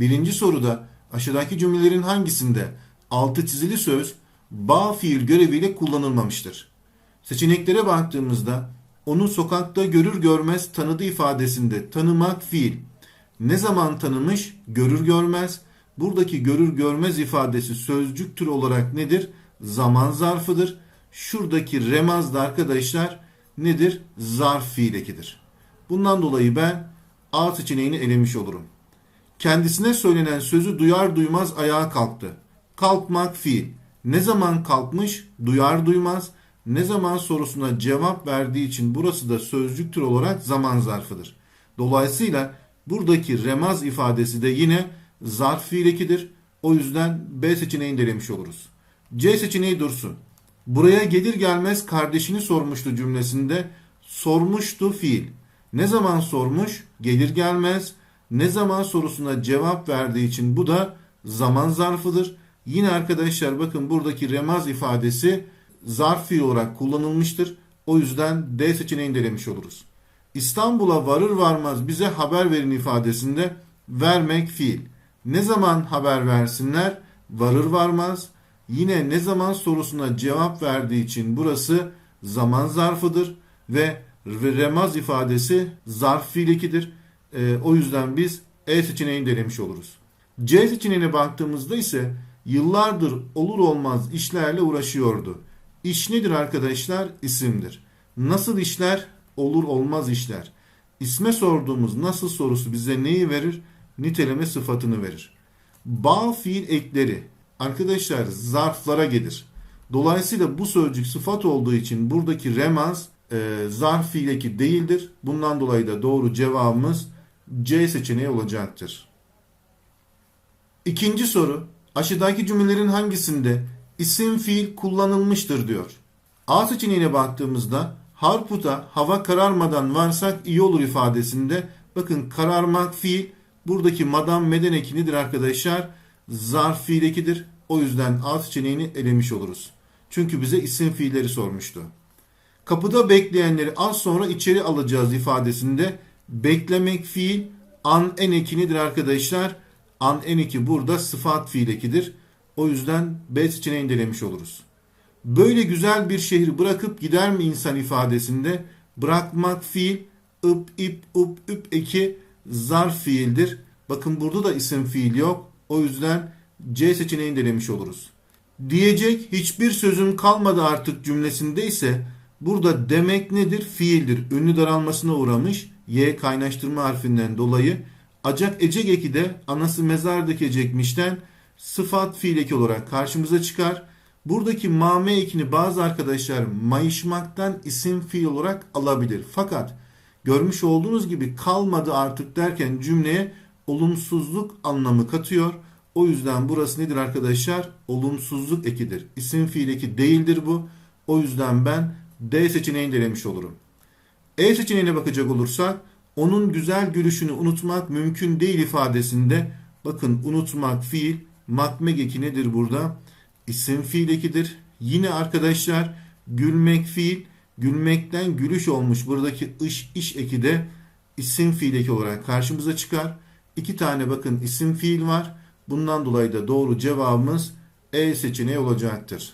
Birinci soruda aşağıdaki cümlelerin hangisinde altı çizili söz bağ fiil göreviyle kullanılmamıştır? Seçeneklere baktığımızda onu sokakta görür görmez tanıdı ifadesinde tanımak fiil. Ne zaman tanımış? Görür görmez. Buradaki görür görmez ifadesi sözcük tür olarak nedir? Zaman zarfıdır. Şuradaki remaz da arkadaşlar nedir? Zarf fiil. Bundan dolayı ben A seçeneğini elemiş olurum. Kendisine söylenen sözü duyar duymaz ayağa kalktı. Kalkmak fiil. Ne zaman kalkmış? Duyar duymaz. Ne zaman sorusuna cevap verdiği için burası da sözcük tür olarak zaman zarfıdır. Dolayısıyla buradaki remaz ifadesi de yine zarf fiil. O yüzden B seçeneğini delemiş oluruz. C seçeneği dursun. Buraya gelir gelmez kardeşini sormuştu cümlesinde sormuştu fiil. Ne zaman sormuş? Gelir gelmez ne zaman sorusuna cevap verdiği için bu da zaman zarfıdır. Yine arkadaşlar bakın buradaki remaz ifadesi zarf fiil olarak kullanılmıştır. O yüzden D seçeneğini de oluruz. İstanbul'a varır varmaz bize haber verin ifadesinde vermek fiil. Ne zaman haber versinler? Varır varmaz. Yine ne zaman sorusuna cevap verdiği için burası zaman zarfıdır ve remaz ifadesi zarf fiil 2'dir. E, o yüzden biz E seçeneğini denemiş oluruz. C seçeneğine baktığımızda ise yıllardır olur olmaz işlerle uğraşıyordu. İş nedir arkadaşlar? İsimdir. Nasıl işler? Olur olmaz işler. İsme sorduğumuz nasıl sorusu bize neyi verir? Niteleme sıfatını verir. Bağ fiil ekleri arkadaşlar zarflara gelir. Dolayısıyla bu sözcük sıfat olduğu için buradaki remaz e, zarf fiileki değildir. Bundan dolayı da doğru cevabımız C seçeneği olacaktır. İkinci soru. Aşağıdaki cümlelerin hangisinde isim fiil kullanılmıştır diyor. A seçeneğine baktığımızda Harput'a hava kararmadan varsak iyi olur ifadesinde bakın kararmak fiil buradaki madam meden eki nedir arkadaşlar? Zarf fiil ekidir. O yüzden A seçeneğini elemiş oluruz. Çünkü bize isim fiilleri sormuştu. Kapıda bekleyenleri az sonra içeri alacağız ifadesinde beklemek fiil an en eki nedir arkadaşlar? An en eki burada sıfat fiil ekidir. O yüzden B seçeneğini denemiş oluruz. Böyle güzel bir şehri bırakıp gider mi insan ifadesinde bırakmak fiil ıp ip up üp eki zarf fiildir. Bakın burada da isim fiil yok. O yüzden C seçeneğini denemiş oluruz. Diyecek hiçbir sözüm kalmadı artık cümlesinde ise burada demek nedir? Fiildir. Ünlü daralmasına uğramış. Y kaynaştırma harfinden dolayı. Acak ecek eki de anası mezardaki ecekmişten sıfat fiil eki olarak karşımıza çıkar. Buradaki mame ekini bazı arkadaşlar mayışmaktan isim fiil olarak alabilir. Fakat görmüş olduğunuz gibi kalmadı artık derken cümleye olumsuzluk anlamı katıyor. O yüzden burası nedir arkadaşlar? Olumsuzluk ekidir. İsim fiil eki değildir bu. O yüzden ben D seçeneğini denemiş olurum. E seçeneğine bakacak olursak onun güzel gülüşünü unutmak mümkün değil ifadesinde bakın unutmak fiil makmek eki nedir burada? İsim fiil ekidir. Yine arkadaşlar gülmek fiil gülmekten gülüş olmuş buradaki iş iş eki de isim fiil eki olarak karşımıza çıkar. İki tane bakın isim fiil var. Bundan dolayı da doğru cevabımız E seçeneği olacaktır.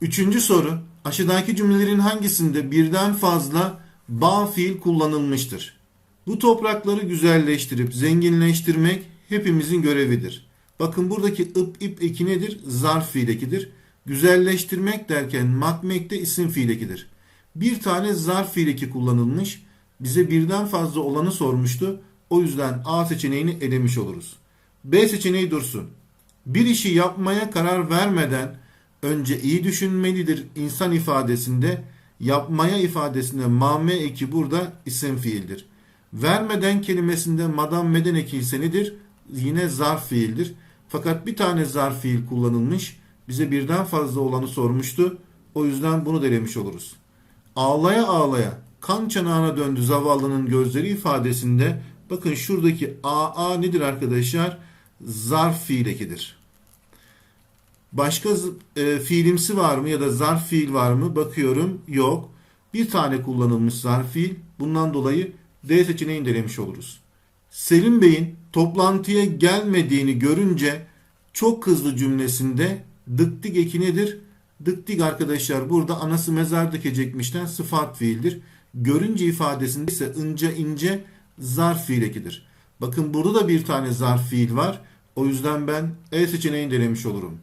Üçüncü soru. Aşağıdaki cümlelerin hangisinde birden fazla bağ fiil kullanılmıştır? Bu toprakları güzelleştirip zenginleştirmek hepimizin görevidir. Bakın buradaki ıp ip eki nedir? Zarf fiil ekidir. Güzelleştirmek derken makmek de isim fiil ekidir. Bir tane zarf fiil eki kullanılmış. Bize birden fazla olanı sormuştu. O yüzden A seçeneğini elemiş oluruz. B seçeneği dursun. Bir işi yapmaya karar vermeden önce iyi düşünmelidir insan ifadesinde yapmaya ifadesinde mame eki burada isim fiildir. Vermeden kelimesinde madam meden eki ise nedir? Yine zarf fiildir. Fakat bir tane zarf fiil kullanılmış. Bize birden fazla olanı sormuştu. O yüzden bunu denemiş oluruz. Ağlaya ağlaya kan çanağına döndü zavallının gözleri ifadesinde bakın şuradaki aa nedir arkadaşlar? Zarf fiil ekidir. Başka e, fiilimsi var mı ya da zarf fiil var mı? Bakıyorum. Yok. Bir tane kullanılmış zarf fiil. Bundan dolayı D seçeneğini denemiş oluruz. Selim Bey'in toplantıya gelmediğini görünce çok hızlı cümlesinde dıktik eki nedir? Dıktik arkadaşlar burada anası mezar dikecekmişten sıfat fiildir. Görünce ifadesinde ise ince ince zarf fiil ekidir. Bakın burada da bir tane zarf fiil var. O yüzden ben E seçeneğini denemiş olurum.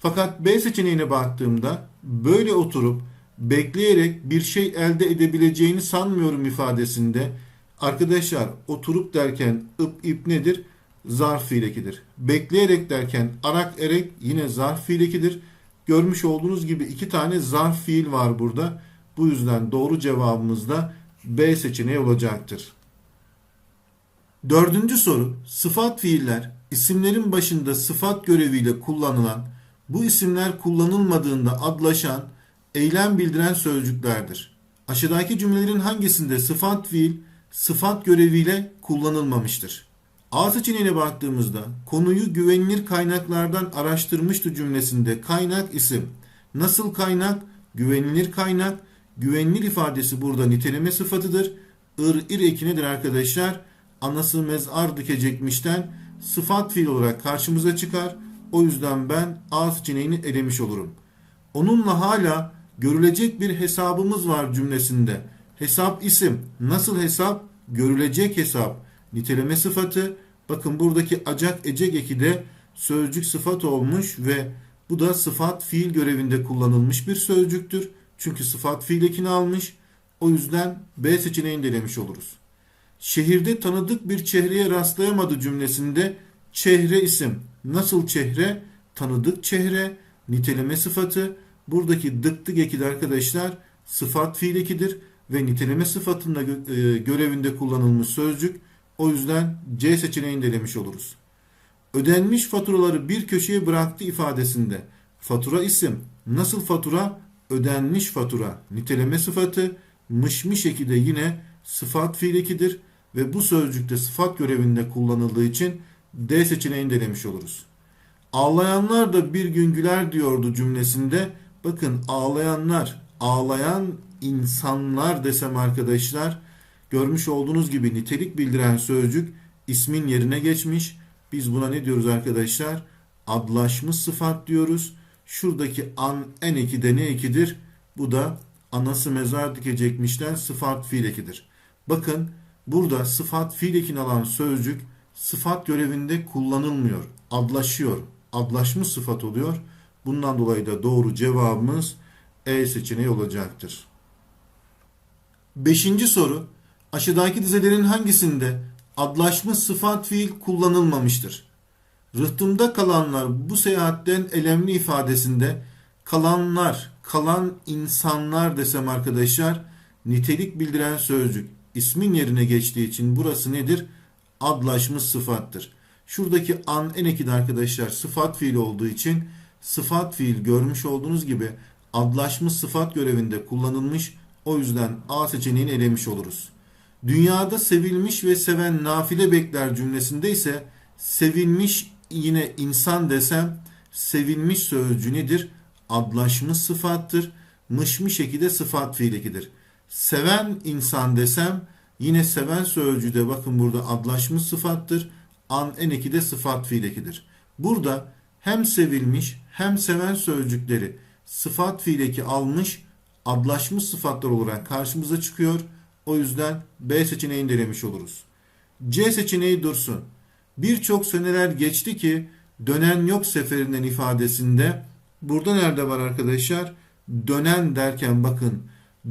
Fakat B seçeneğine baktığımda böyle oturup bekleyerek bir şey elde edebileceğini sanmıyorum ifadesinde. Arkadaşlar oturup derken ıp ip nedir? Zarf fiil ekidir. Bekleyerek derken arak erek yine zarf fiil ekidir. Görmüş olduğunuz gibi iki tane zarf fiil var burada. Bu yüzden doğru cevabımız da B seçeneği olacaktır. Dördüncü soru. Sıfat fiiller isimlerin başında sıfat göreviyle kullanılan, bu isimler kullanılmadığında adlaşan, eylem bildiren sözcüklerdir. Aşağıdaki cümlelerin hangisinde sıfat fiil sıfat göreviyle kullanılmamıştır? A seçeneğine baktığımızda konuyu güvenilir kaynaklardan araştırmıştı cümlesinde kaynak isim. Nasıl kaynak? Güvenilir kaynak. Güvenilir ifadesi burada niteleme sıfatıdır. Ir, ir eki nedir arkadaşlar? Anası mezar dikecekmişten sıfat fiil olarak karşımıza çıkar. O yüzden ben A seçeneğini elemiş olurum. Onunla hala görülecek bir hesabımız var cümlesinde. Hesap isim. Nasıl hesap? Görülecek hesap. Niteleme sıfatı. Bakın buradaki acak ecek eki de sözcük sıfat olmuş ve bu da sıfat fiil görevinde kullanılmış bir sözcüktür. Çünkü sıfat fiil ekini almış. O yüzden B seçeneğini de oluruz. Şehirde tanıdık bir çehreye rastlayamadı cümlesinde çehre isim. Nasıl çehre? Tanıdık çehre, niteleme sıfatı. Buradaki dıktık eki de arkadaşlar sıfat fiil ekidir ve niteleme sıfatında e, görevinde kullanılmış sözcük. O yüzden C seçeneğini de demiş oluruz. Ödenmiş faturaları bir köşeye bıraktı ifadesinde fatura isim. Nasıl fatura? Ödenmiş fatura. Niteleme sıfatı mışmış eki de yine sıfat fiil ekidir ve bu sözcükte sıfat görevinde kullanıldığı için D seçeneğini denemiş oluruz. Ağlayanlar da bir gün güler diyordu cümlesinde. Bakın ağlayanlar, ağlayan insanlar desem arkadaşlar görmüş olduğunuz gibi nitelik bildiren sözcük ismin yerine geçmiş. Biz buna ne diyoruz arkadaşlar? Adlaşmış sıfat diyoruz. Şuradaki an en eki de ne ekidir? Bu da anası mezar dikecekmişten sıfat fiil ekidir. Bakın burada sıfat fiil ekini alan sözcük sıfat görevinde kullanılmıyor. Adlaşıyor. Adlaşmış sıfat oluyor. Bundan dolayı da doğru cevabımız E seçeneği olacaktır. Beşinci soru. Aşağıdaki dizelerin hangisinde adlaşmış sıfat fiil kullanılmamıştır? Rıhtımda kalanlar bu seyahatten elemli ifadesinde kalanlar, kalan insanlar desem arkadaşlar nitelik bildiren sözcük ismin yerine geçtiği için burası nedir? Adlaşmış sıfattır. Şuradaki an en ekide arkadaşlar sıfat fiil olduğu için sıfat fiil görmüş olduğunuz gibi adlaşmış sıfat görevinde kullanılmış. O yüzden A seçeneğini elemiş oluruz. Dünyada sevilmiş ve seven nafile bekler cümlesinde ise sevilmiş yine insan desem sevilmiş sözcüğü nedir? Adlaşmış sıfattır. Mışmış şekilde sıfat fiilikidir. Seven insan desem yine seven sözcüğü bakın burada adlaşmış sıfattır. An en eki de sıfat fiilekidir. Burada hem sevilmiş hem seven sözcükleri sıfat fiileki almış adlaşmış sıfatlar olarak karşımıza çıkıyor. O yüzden B seçeneğini denemiş oluruz. C seçeneği dursun. Birçok seneler geçti ki dönen yok seferinden ifadesinde burada nerede var arkadaşlar? Dönen derken bakın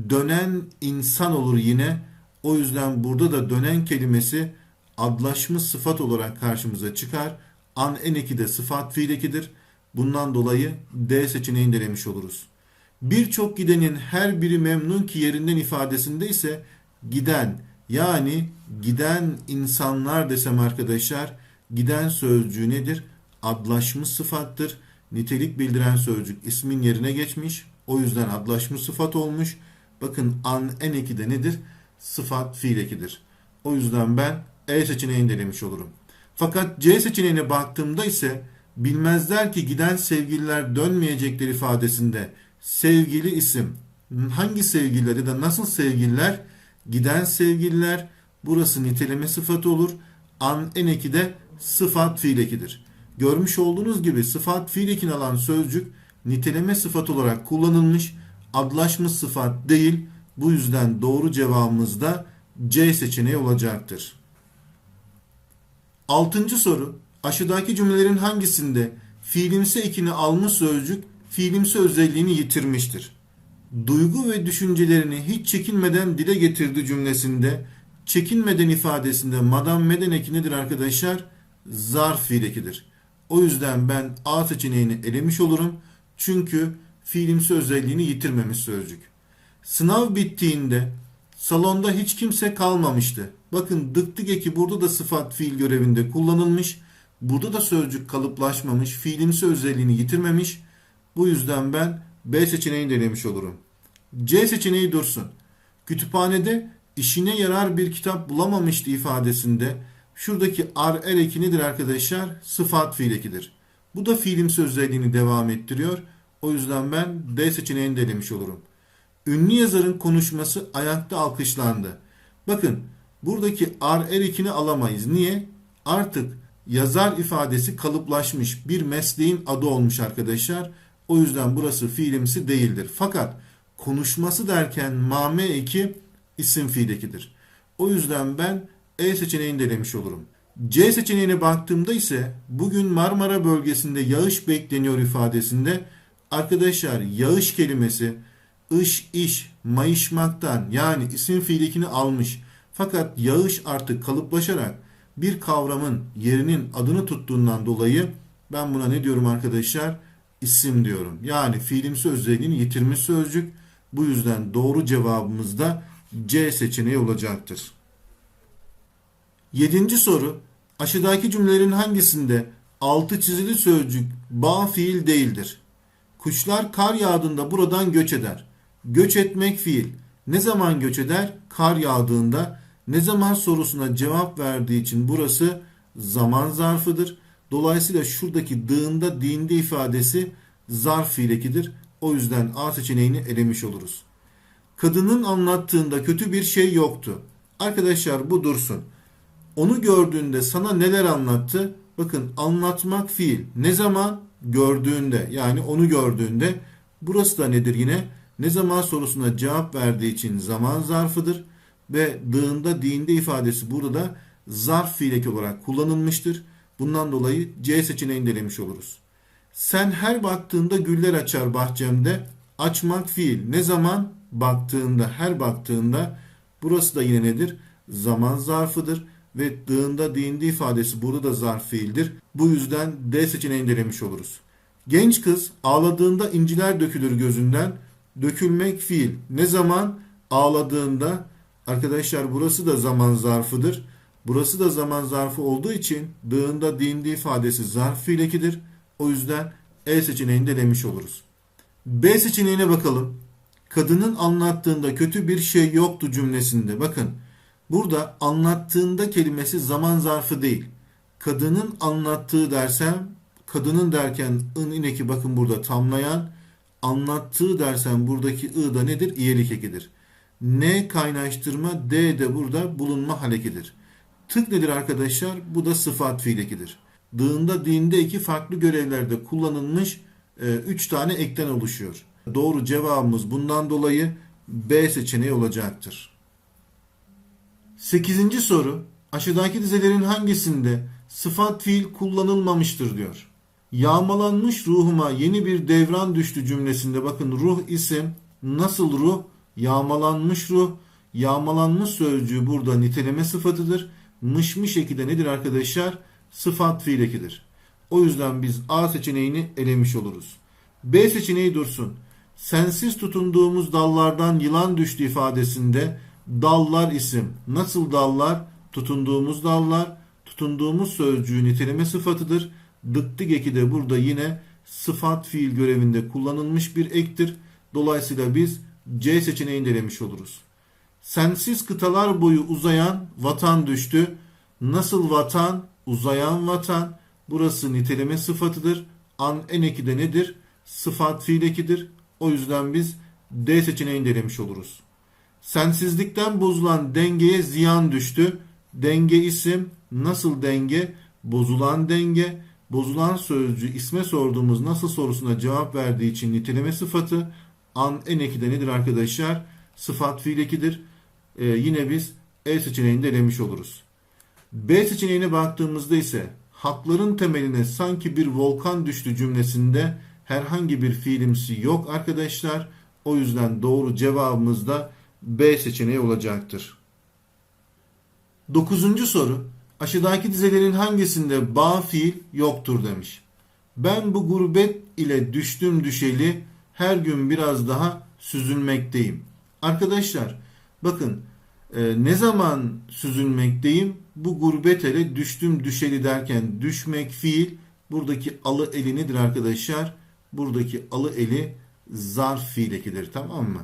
dönen insan olur yine. O yüzden burada da dönen kelimesi adlaşmış sıfat olarak karşımıza çıkar. An en de sıfat fiil ekidir. Bundan dolayı D seçeneğini denemiş oluruz. Birçok gidenin her biri memnun ki yerinden ifadesinde ise giden yani giden insanlar desem arkadaşlar giden sözcüğü nedir? Adlaşmış sıfattır. Nitelik bildiren sözcük ismin yerine geçmiş. O yüzden adlaşmış sıfat olmuş. Bakın an en de nedir? Sıfat fiil ekidir. O yüzden ben E seçeneğini denemiş olurum. Fakat C seçeneğine baktığımda ise bilmezler ki giden sevgililer dönmeyecekler ifadesinde sevgili isim hangi sevgililer ya da nasıl sevgililer giden sevgililer burası niteleme sıfatı olur An en eki de sıfat fiil ekidir. Görmüş olduğunuz gibi sıfat fiil ekini alan sözcük niteleme sıfat olarak kullanılmış adlaşmış sıfat değil. Bu yüzden doğru cevabımız da C seçeneği olacaktır. Altıncı soru. Aşağıdaki cümlelerin hangisinde fiilimsi ekini almış sözcük fiilimsi özelliğini yitirmiştir? Duygu ve düşüncelerini hiç çekinmeden dile getirdi cümlesinde çekinmeden ifadesinde madam meden eki nedir arkadaşlar? Zarf fiil ekidir. O yüzden ben A seçeneğini elemiş olurum. Çünkü fiilimsi özelliğini yitirmemiş sözcük. Sınav bittiğinde salonda hiç kimse kalmamıştı. Bakın dıktık eki burada da sıfat fiil görevinde kullanılmış. Burada da sözcük kalıplaşmamış, fiilimsi özelliğini yitirmemiş. Bu yüzden ben B seçeneğini denemiş olurum. C seçeneği dursun. Kütüphanede işine yarar bir kitap bulamamıştı ifadesinde şuradaki ar er eki nedir arkadaşlar? Sıfat fiil ekidir. Bu da fiilimsi özelliğini devam ettiriyor. O yüzden ben D seçeneğini de denemiş olurum. Ünlü yazarın konuşması ayakta alkışlandı. Bakın buradaki ar er ekini alamayız. Niye? Artık yazar ifadesi kalıplaşmış bir mesleğin adı olmuş arkadaşlar. O yüzden burası fiilimsi değildir. Fakat konuşması derken mame eki isim fiil ekidir. O yüzden ben E seçeneğini denemiş olurum. C seçeneğine baktığımda ise bugün Marmara bölgesinde yağış bekleniyor ifadesinde arkadaşlar yağış kelimesi ış iş mayışmaktan yani isim fiilikini almış. Fakat yağış artık kalıplaşarak bir kavramın yerinin adını tuttuğundan dolayı ben buna ne diyorum arkadaşlar? İsim diyorum. Yani fiilimsi özelliğini yitirmiş sözcük. Bu yüzden doğru cevabımız da C seçeneği olacaktır. Yedinci soru. Aşağıdaki cümlelerin hangisinde altı çizili sözcük bağ fiil değildir? Kuşlar kar yağdığında buradan göç eder. Göç etmek fiil. Ne zaman göç eder? Kar yağdığında. Ne zaman sorusuna cevap verdiği için burası zaman zarfıdır. Dolayısıyla şuradaki dığında dinde ifadesi zarf fiilekidir. O yüzden A seçeneğini elemiş oluruz. Kadının anlattığında kötü bir şey yoktu. Arkadaşlar bu dursun. Onu gördüğünde sana neler anlattı? Bakın anlatmak fiil. Ne zaman? Gördüğünde yani onu gördüğünde. Burası da nedir yine? Ne zaman sorusuna cevap verdiği için zaman zarfıdır. Ve dığında dinde ifadesi burada da zarf fiileki olarak kullanılmıştır. Bundan dolayı C seçeneğini delemiş oluruz. Sen her baktığında güller açar bahçemde. Açmak fiil. Ne zaman? Baktığında, her baktığında. Burası da yine nedir? Zaman zarfıdır. Ve dığında dindi ifadesi burada da zarf fiildir. Bu yüzden D seçeneğini denemiş oluruz. Genç kız ağladığında inciler dökülür gözünden. Dökülmek fiil. Ne zaman? Ağladığında. Arkadaşlar burası da zaman zarfıdır. Burası da zaman zarfı olduğu için dığında dindi ifadesi zarf fiil. O yüzden E seçeneğini de demiş oluruz. B seçeneğine bakalım. Kadının anlattığında kötü bir şey yoktu cümlesinde. Bakın burada anlattığında kelimesi zaman zarfı değil. Kadının anlattığı dersem kadının derken ın ineki bakın burada tamlayan anlattığı dersem buradaki ı da nedir? İyelik ekidir. N kaynaştırma D de burada bulunma halekidir. Tık nedir arkadaşlar? Bu da sıfat fiil ekidir dığında dinde iki farklı görevlerde kullanılmış 3 e, tane ekten oluşuyor. Doğru cevabımız bundan dolayı B seçeneği olacaktır. 8. soru aşağıdaki dizelerin hangisinde sıfat fiil kullanılmamıştır diyor. Yağmalanmış ruhuma yeni bir devran düştü cümlesinde bakın ruh isim nasıl ruh yağmalanmış ruh yağmalanmış sözcüğü burada niteleme sıfatıdır. Mışmış eki de nedir arkadaşlar? sıfat fiil ekidir. O yüzden biz A seçeneğini elemiş oluruz. B seçeneği dursun. Sensiz tutunduğumuz dallardan yılan düştü ifadesinde dallar isim. Nasıl dallar? Tutunduğumuz dallar. Tutunduğumuz sözcüğü niteleme sıfatıdır. Dıktık eki de burada yine sıfat fiil görevinde kullanılmış bir ektir. Dolayısıyla biz C seçeneğini elemiş oluruz. Sensiz kıtalar boyu uzayan vatan düştü. Nasıl vatan? uzayan vatan. Burası niteleme sıfatıdır. An en eki de nedir? Sıfat fiil ekidir. O yüzden biz D seçeneğini denemiş oluruz. Sensizlikten bozulan dengeye ziyan düştü. Denge isim. Nasıl denge? Bozulan denge. Bozulan sözcü isme sorduğumuz nasıl sorusuna cevap verdiği için niteleme sıfatı. An en eki de nedir arkadaşlar? Sıfat fiil ekidir. Ee, yine biz E seçeneğini de oluruz. B seçeneğine baktığımızda ise hakların temeline sanki bir volkan düştü cümlesinde herhangi bir fiilimsi yok arkadaşlar. O yüzden doğru cevabımız da B seçeneği olacaktır. Dokuzuncu soru. Aşağıdaki dizelerin hangisinde bağ fiil yoktur demiş. Ben bu gurbet ile düştüm düşeli her gün biraz daha süzülmekteyim. Arkadaşlar bakın e, ne zaman süzülmekteyim? Bu gurbet ele düştüm düşeli derken düşmek fiil buradaki alı eli nedir arkadaşlar? Buradaki alı eli zarf fiil ekidir tamam mı?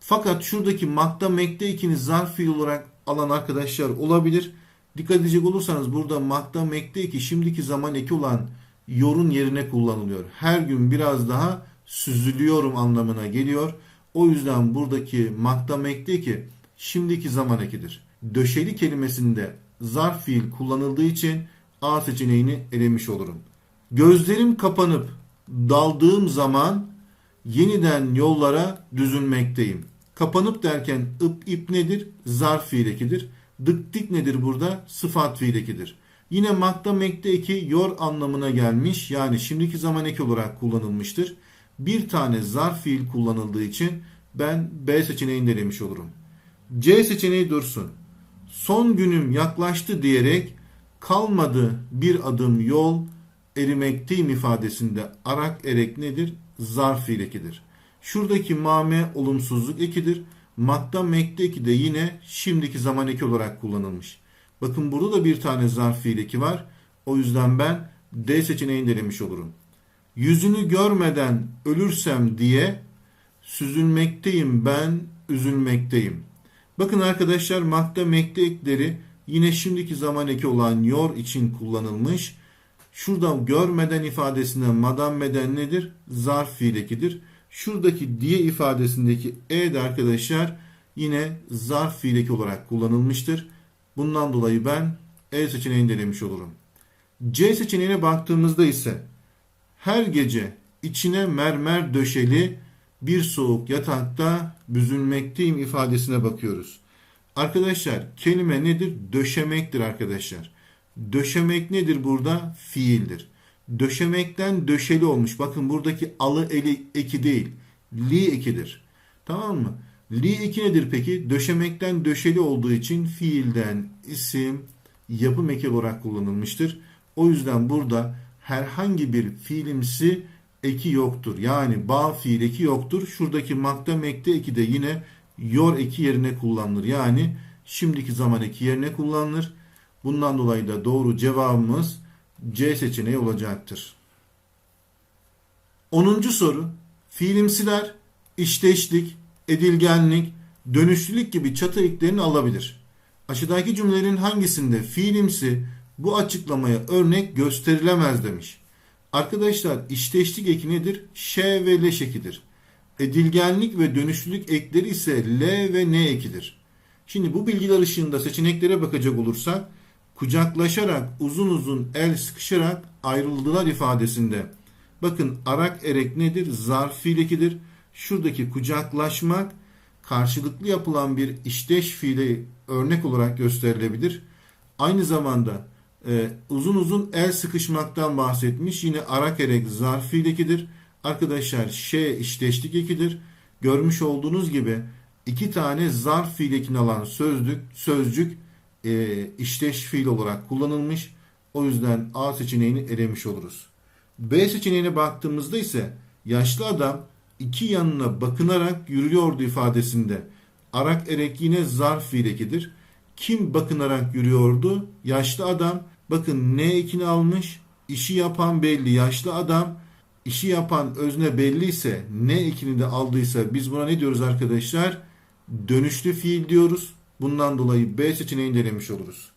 Fakat şuradaki makta mekte ekini zarf fiil olarak alan arkadaşlar olabilir. Dikkat edecek olursanız burada makta mekte eki şimdiki zaman eki olan yorun yerine kullanılıyor. Her gün biraz daha süzülüyorum anlamına geliyor. O yüzden buradaki makta mekte eki şimdiki zaman ekidir. Döşeli kelimesinde zarf fiil kullanıldığı için A seçeneğini elemiş olurum. Gözlerim kapanıp daldığım zaman yeniden yollara düzülmekteyim. Kapanıp derken ıp ip nedir? Zarf fiil ekidir. Dık dik nedir burada? Sıfat fiil ekidir. Yine makta mekte eki yor anlamına gelmiş. Yani şimdiki zaman eki olarak kullanılmıştır. Bir tane zarf fiil kullanıldığı için ben B seçeneğini demiş olurum. C seçeneği dursun. Son günüm yaklaştı diyerek kalmadı bir adım yol erimekteyim ifadesinde arak erek nedir? Zarf fiil ekidir. Şuradaki mame olumsuzluk ekidir. Makta mekte eki de yine şimdiki zaman eki olarak kullanılmış. Bakın burada da bir tane zarf fiil eki var. O yüzden ben D seçeneğini denemiş olurum. Yüzünü görmeden ölürsem diye süzülmekteyim ben, üzülmekteyim. Bakın arkadaşlar makta mekte ekleri yine şimdiki zaman eki olan yor için kullanılmış. Şurada görmeden ifadesinde madam meden nedir? Zarf fiil ekidir. Şuradaki diye ifadesindeki e de arkadaşlar yine zarf fiil eki olarak kullanılmıştır. Bundan dolayı ben E seçeneğini denemiş olurum. C seçeneğine baktığımızda ise her gece içine mermer döşeli bir soğuk yatakta büzülmekteyim ifadesine bakıyoruz. Arkadaşlar kelime nedir? Döşemektir arkadaşlar. Döşemek nedir burada? Fiildir. Döşemekten döşeli olmuş. Bakın buradaki alı eli eki değil. Li ekidir. Tamam mı? Li eki nedir peki? Döşemekten döşeli olduğu için fiilden isim yapım eki olarak kullanılmıştır. O yüzden burada herhangi bir fiilimsi eki yoktur. Yani bağ fiil eki yoktur. Şuradaki makta mekte eki de yine yor eki yerine kullanılır. Yani şimdiki zaman eki yerine kullanılır. Bundan dolayı da doğru cevabımız C seçeneği olacaktır. 10. soru fiilimsiler işteşlik, edilgenlik, dönüşlülük gibi çatı eklerini alabilir. Aşağıdaki cümlelerin hangisinde fiilimsi bu açıklamaya örnek gösterilemez demiş. Arkadaşlar işteşlik eki nedir? Ş ve leş ekidir. Edilgenlik ve dönüşlülük ekleri ise L ve N ekidir. Şimdi bu bilgiler ışığında seçeneklere bakacak olursak kucaklaşarak uzun uzun el sıkışarak ayrıldılar ifadesinde. Bakın arak erek nedir? Zarf fiil ekidir. Şuradaki kucaklaşmak karşılıklı yapılan bir işteş fiili örnek olarak gösterilebilir. Aynı zamanda e, uzun uzun el sıkışmaktan bahsetmiş. Yine arak erek zarf fiil ekidir. Arkadaşlar ş işteşlik ekidir. Görmüş olduğunuz gibi iki tane zarf fiil ekini alan sözlük, sözcük e, işteş fiil olarak kullanılmış. O yüzden A seçeneğini elemiş oluruz. B seçeneğine baktığımızda ise yaşlı adam iki yanına bakınarak yürüyordu ifadesinde. Arak erek yine zarf fiil ekidir. Kim bakınarak yürüyordu? Yaşlı adam. Bakın ne ekini almış? İşi yapan belli. Yaşlı adam işi yapan özne belli ise ne ekini de aldıysa biz buna ne diyoruz arkadaşlar? Dönüşlü fiil diyoruz. Bundan dolayı B seçeneğini denemiş oluruz.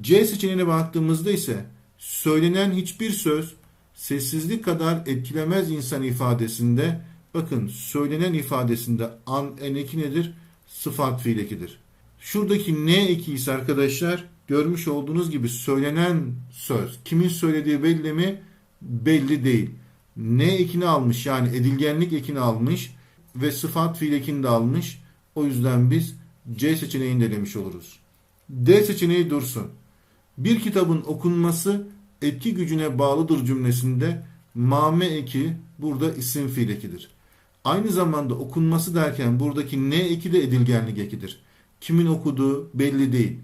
C seçeneğine baktığımızda ise söylenen hiçbir söz sessizlik kadar etkilemez insan ifadesinde bakın söylenen ifadesinde an en eki nedir? Sıfat fiil ekidir. Şuradaki ne eki ise arkadaşlar görmüş olduğunuz gibi söylenen söz. Kimin söylediği belli mi? Belli değil. Ne ekini almış yani edilgenlik ekini almış ve sıfat fiil ekini de almış. O yüzden biz C seçeneğini de oluruz. D seçeneği dursun. Bir kitabın okunması etki gücüne bağlıdır cümlesinde mame eki burada isim fiil ekidir. Aynı zamanda okunması derken buradaki ne eki de edilgenlik ekidir. Kimin okuduğu belli değil.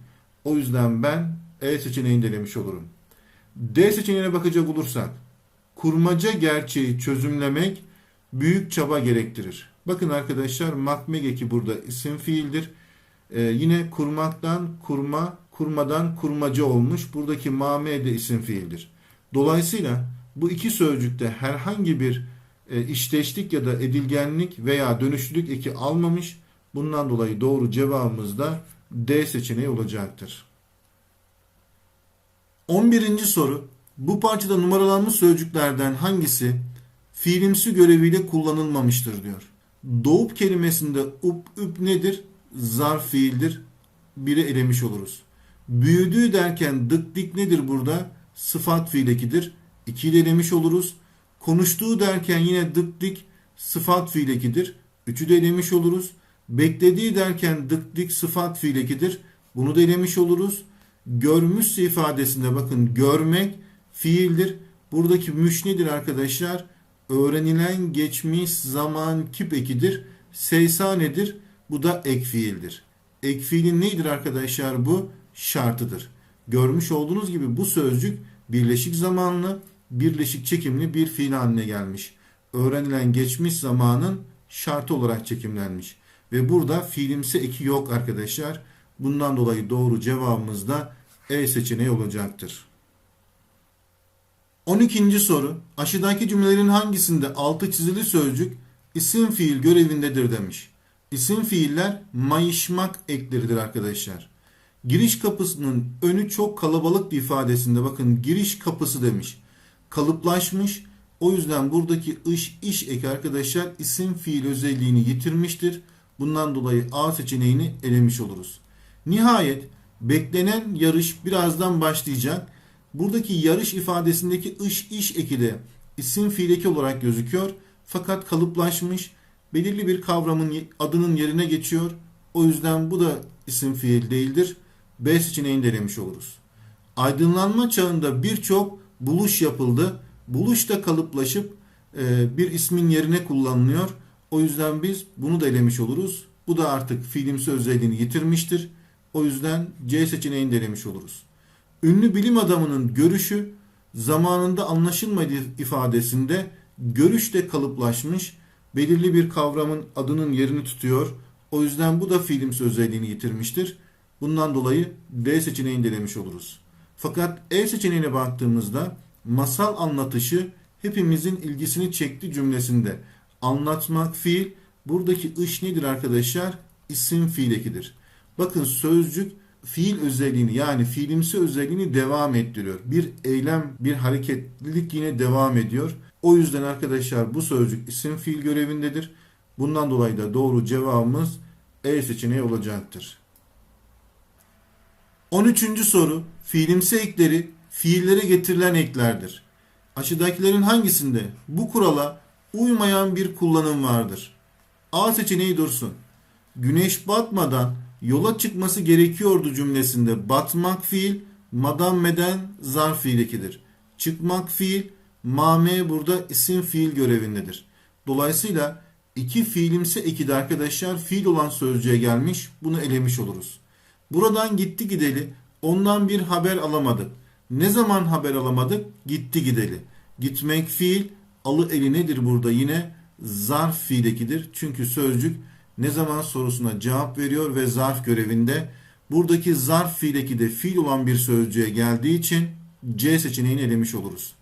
O yüzden ben E seçeneğini denemiş olurum. D seçeneğine bakacak olursak kurmaca gerçeği çözümlemek büyük çaba gerektirir. Bakın arkadaşlar makmek eki burada isim fiildir. Ee, yine kurmaktan kurma, kurmadan kurmacı olmuş. Buradaki mame de isim fiildir. Dolayısıyla bu iki sözcükte herhangi bir e, işteşlik ya da edilgenlik veya dönüşlülük eki almamış. Bundan dolayı doğru cevabımız da D seçeneği olacaktır. 11. soru. Bu parçada numaralanmış sözcüklerden hangisi fiilimsi göreviyle kullanılmamıştır diyor. Doğup kelimesinde up üp nedir? Zarf fiildir. Biri elemiş oluruz. Büyüdüğü derken dık dik nedir burada? Sıfat fiil ekidir. İki ile elemiş oluruz. Konuştuğu derken yine dık dik sıfat fiil ekidir. Üçü de elemiş oluruz. Beklediği derken dık dik sıfat fiil ekidir. Bunu da elemiş oluruz. Görmüşse ifadesinde bakın görmek fiildir. Buradaki müş nedir arkadaşlar? Öğrenilen geçmiş zaman kip ekidir. Seysa nedir? Bu da ek fiildir. Ek fiilin nedir arkadaşlar bu? Şartıdır. Görmüş olduğunuz gibi bu sözcük birleşik zamanlı, birleşik çekimli bir fiil haline gelmiş. Öğrenilen geçmiş zamanın şartı olarak çekimlenmiş. Ve burada fiilimsi eki yok arkadaşlar. Bundan dolayı doğru cevabımız da E seçeneği olacaktır. 12. soru. Aşağıdaki cümlelerin hangisinde altı çizili sözcük isim fiil görevindedir demiş. İsim fiiller mayışmak ekleridir arkadaşlar. Giriş kapısının önü çok kalabalık ifadesinde bakın giriş kapısı demiş. Kalıplaşmış. O yüzden buradaki iş iş eki arkadaşlar isim fiil özelliğini yitirmiştir. Bundan dolayı A seçeneğini elemiş oluruz. Nihayet beklenen yarış birazdan başlayacak. Buradaki yarış ifadesindeki iş iş eki de isim fiil eki olarak gözüküyor. Fakat kalıplaşmış belirli bir kavramın adının yerine geçiyor. O yüzden bu da isim fiil değildir. B seçeneğini denemiş oluruz. Aydınlanma çağında birçok buluş yapıldı. Buluş da kalıplaşıp e, bir ismin yerine kullanılıyor. O yüzden biz bunu da elemiş oluruz. Bu da artık fiilimsi özelliğini yitirmiştir. O yüzden C seçeneğini denemiş oluruz. Ünlü bilim adamının görüşü zamanında anlaşılmadığı ifadesinde görüş de kalıplaşmış, belirli bir kavramın adının yerini tutuyor. O yüzden bu da fiilimsi özelliğini yitirmiştir. Bundan dolayı D seçeneğini denemiş oluruz. Fakat E seçeneğine baktığımızda masal anlatışı hepimizin ilgisini çekti cümlesinde. Anlatmak fiil, buradaki iş nedir arkadaşlar? İsim fiil ekidir. Bakın sözcük fiil özelliğini yani fiilimsi özelliğini devam ettiriyor. Bir eylem, bir hareketlilik yine devam ediyor. O yüzden arkadaşlar bu sözcük isim fiil görevindedir. Bundan dolayı da doğru cevabımız E seçeneği olacaktır. 13. soru fiilimsi ekleri fiillere getirilen eklerdir. Aşağıdakilerin hangisinde bu kurala uymayan bir kullanım vardır? A seçeneği dursun. Güneş batmadan yola çıkması gerekiyordu cümlesinde batmak fiil, meden zarf fiil ekidir. Çıkmak fiil, mame burada isim fiil görevindedir. Dolayısıyla iki fiilimsi eki arkadaşlar fiil olan sözcüğe gelmiş. Bunu elemiş oluruz. Buradan gitti gideli ondan bir haber alamadık. Ne zaman haber alamadık? Gitti gideli. Gitmek fiil, alı eli nedir burada yine? Zarf fiil ekidir. Çünkü sözcük ne zaman sorusuna cevap veriyor ve zarf görevinde. Buradaki zarf fiildeki de fiil olan bir sözcüğe geldiği için C seçeneğini elemiş oluruz.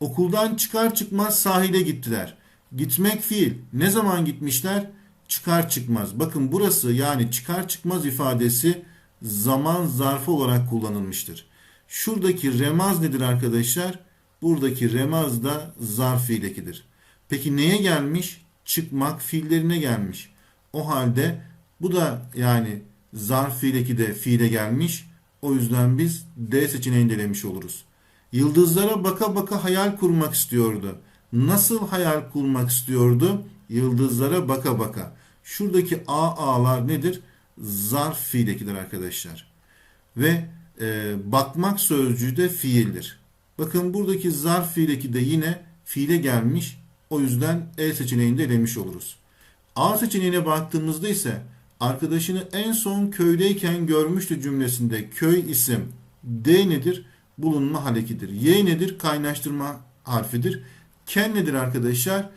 Okuldan çıkar çıkmaz sahile gittiler. Gitmek fiil. Ne zaman gitmişler? Çıkar çıkmaz. Bakın burası yani çıkar çıkmaz ifadesi zaman zarfı olarak kullanılmıştır. Şuradaki remaz nedir arkadaşlar? Buradaki remaz da zarf fiilekidir. Peki neye gelmiş? Çıkmak fiillerine gelmiş. O halde bu da yani zarf fiil eki de fiile gelmiş. O yüzden biz D seçeneğini de elemiş oluruz. Yıldızlara baka baka hayal kurmak istiyordu. Nasıl hayal kurmak istiyordu? Yıldızlara baka baka. Şuradaki a a'lar nedir? Zarf fiil ekidir arkadaşlar. Ve e, bakmak sözcüğü de fiildir. Bakın buradaki zarf fiil eki de yine fiile gelmiş. O yüzden E seçeneğini de elemiş oluruz. A seçeneğine baktığımızda ise arkadaşını en son köydeyken görmüştü cümlesinde köy isim. D nedir? Bulunma halekidir. Y nedir? Kaynaştırma harfidir. Ken nedir arkadaşlar?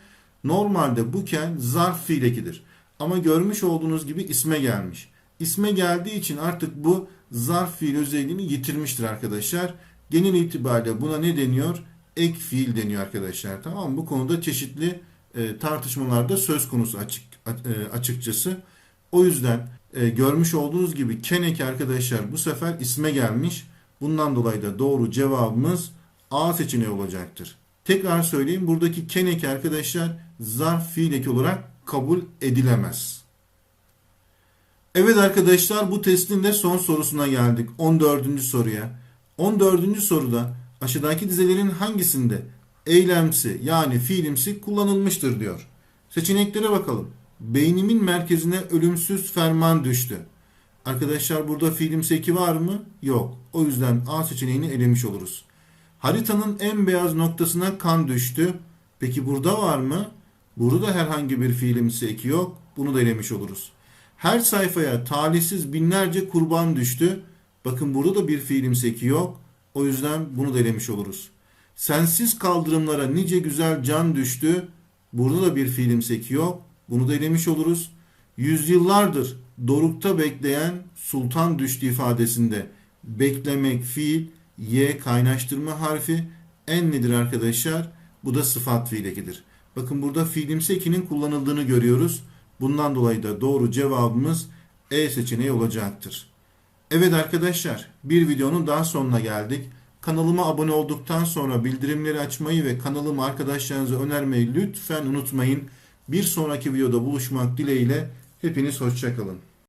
Normalde bu ken zarf fiil ekidir. Ama görmüş olduğunuz gibi isme gelmiş. İsme geldiği için artık bu zarf fiil özelliğini yitirmiştir arkadaşlar. Genel itibariyle buna ne deniyor? Ek fiil deniyor arkadaşlar. Tamam mı? Bu konuda çeşitli e, tartışmalarda söz konusu açık e, açıkçası. O yüzden e, görmüş olduğunuz gibi keneki arkadaşlar bu sefer isme gelmiş. Bundan dolayı da doğru cevabımız A seçeneği olacaktır. Tekrar söyleyeyim buradaki keneki arkadaşlar zarf fiil eki olarak kabul edilemez. Evet arkadaşlar bu testin de son sorusuna geldik. 14. soruya. 14. soruda aşağıdaki dizelerin hangisinde eylemsi yani fiilimsi kullanılmıştır diyor. Seçeneklere bakalım. Beynimin merkezine ölümsüz ferman düştü. Arkadaşlar burada fiilimsi eki var mı? Yok. O yüzden A seçeneğini elemiş oluruz. Haritanın en beyaz noktasına kan düştü. Peki burada var mı? Burada da herhangi bir fiilimsi eki yok. Bunu da elemiş oluruz. Her sayfaya talihsiz binlerce kurban düştü. Bakın burada da bir fiilimsi eki yok. O yüzden bunu da elemiş oluruz. Sensiz kaldırımlara nice güzel can düştü. Burada da bir fiilimsi eki yok. Bunu da elemiş oluruz. Yüzyıllardır dorukta bekleyen sultan düştü ifadesinde beklemek fiil, y kaynaştırma harfi, en nedir arkadaşlar? Bu da sıfat fiil ekidir. Bakın burada fiilimsi ekinin kullanıldığını görüyoruz. Bundan dolayı da doğru cevabımız E seçeneği olacaktır. Evet arkadaşlar bir videonun daha sonuna geldik. Kanalıma abone olduktan sonra bildirimleri açmayı ve kanalımı arkadaşlarınıza önermeyi lütfen unutmayın. Bir sonraki videoda buluşmak dileğiyle hepiniz hoşçakalın.